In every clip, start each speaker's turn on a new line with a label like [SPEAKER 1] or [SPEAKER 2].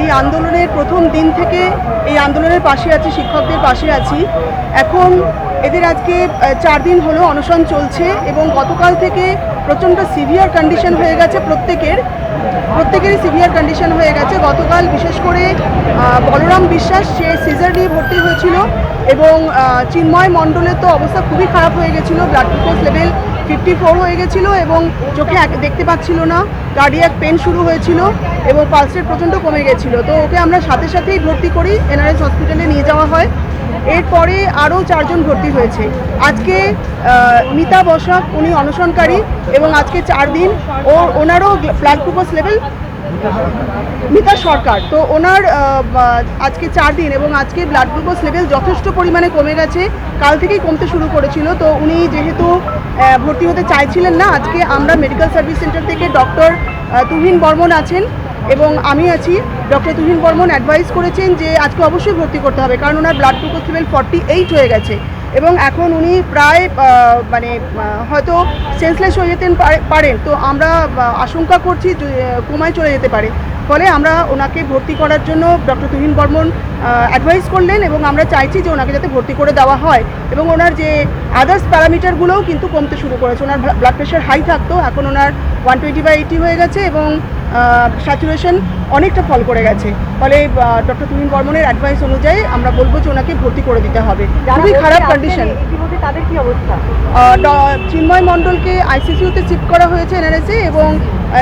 [SPEAKER 1] এই আন্দোলনের প্রথম দিন থেকে এই আন্দোলনের পাশে আছি শিক্ষকদের পাশে আছি। এখন এদের আজকে চার দিন হলো অনশন চলছে এবং গতকাল থেকে প্রচণ্ড সিভিয়ার কন্ডিশন হয়ে গেছে প্রত্যেকের। প্রত্যেকেরই সিভিয়ার কন্ডিশন হয়ে গেছে। গতকাল বিশেষ করে আহ, বলরাম বিশ্বাস, সে সিজার নিয়ে ভর্তি হয়েছিল এবং চিন্ময় মণ্ডলের তো অবস্থা খুবই খারাপ হয়ে গেছিল। Blood glucose level fifty four হয়ে গেছিল এবং চোখে দেখতে পাচ্ছিল না। কার্ডিয়াক পেন শুরু হয়েছিল এবং পালস রেট প্রচণ্ড কমে গেছিল। তো ওকে আমরা সাথে সাথেই ভর্তি করি এনআরএস হসপিটালে নিয়ে যাওয়া হয়। এরপরে আরও চারজন ভর্তি হয়েছে। আজকে মিতা বসাক, উনি অনশনকারী এবং আজকে চার দিন ও ওনারও blood glucose level Mita Sarkar. তো ওনার আজকে চার দিন এবং আজকে ব্লাড গ্লুকোজ লেভেল যথেষ্ট পরিমাণে কমে গেছে। কাল থেকেই কমতে শুরু করেছিল। তো উনি যেহেতু ভর্তি হতে চাইছিলেন না, আজকে আমরা মেডিকেল সার্ভিস সেন্টার থেকে ডক্টর তুহিন বর্মন আছেন এবং আমি আছি। ডক্টর তুহিন বর্মন অ্যাডভাইস করেছেন যে আজকে অবশ্যই ভর্তি করতে হবে, কারণ ওনার blood glucose level forty eight হয়ে গেছে। এবং এখন উনি প্রায় মানে হয়তো সেন্সলেস হয়ে পারে- পারেন। তো আমরা আশঙ্কা করছি কোমায় চলে যেতে পারে। ফলে আমরা ওনাকে ভর্তি করার জন্য ডক্টর তুহিন বর্মন অ্যাডভাইস করলেন এবং আমরা চাইছি যে ওনাকে যাতে ভর্তি করে দেওয়া হয়। এবং ওনার যে আদার্স প্যারামিটারগুলোও কিন্তু কমতে শুরু করেছে। ওনার ব্লাড প্রেশার হাই থাকতো, এখন ওনার ওয়ান টোয়েন্টি বাই এইটি হয়ে গেছে এবং স্যাচুরেশন অনেকটা ফল করে গেছে। ফলে ডক্টর তুমিন বর্মনের অ্যাডভাইস অনুযায়ী আমরা বলব যে ওনাকে ভর্তি করে দিতে হবে। খুবই খারাপ কন্ডিশন
[SPEAKER 2] তাদের কি অবস্থা?
[SPEAKER 1] ড- চিন্ময় মণ্ডলকে আইসিসিউতে শিফট করা হয়েছে এনআরএসে এবং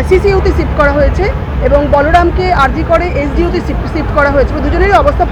[SPEAKER 1] সিসিউতে শিফট করা হয়েছে এবং বলরামকে আরজি করে এসডিউতে শিফট করা হয়েছে। দুজনেরই অবস্থা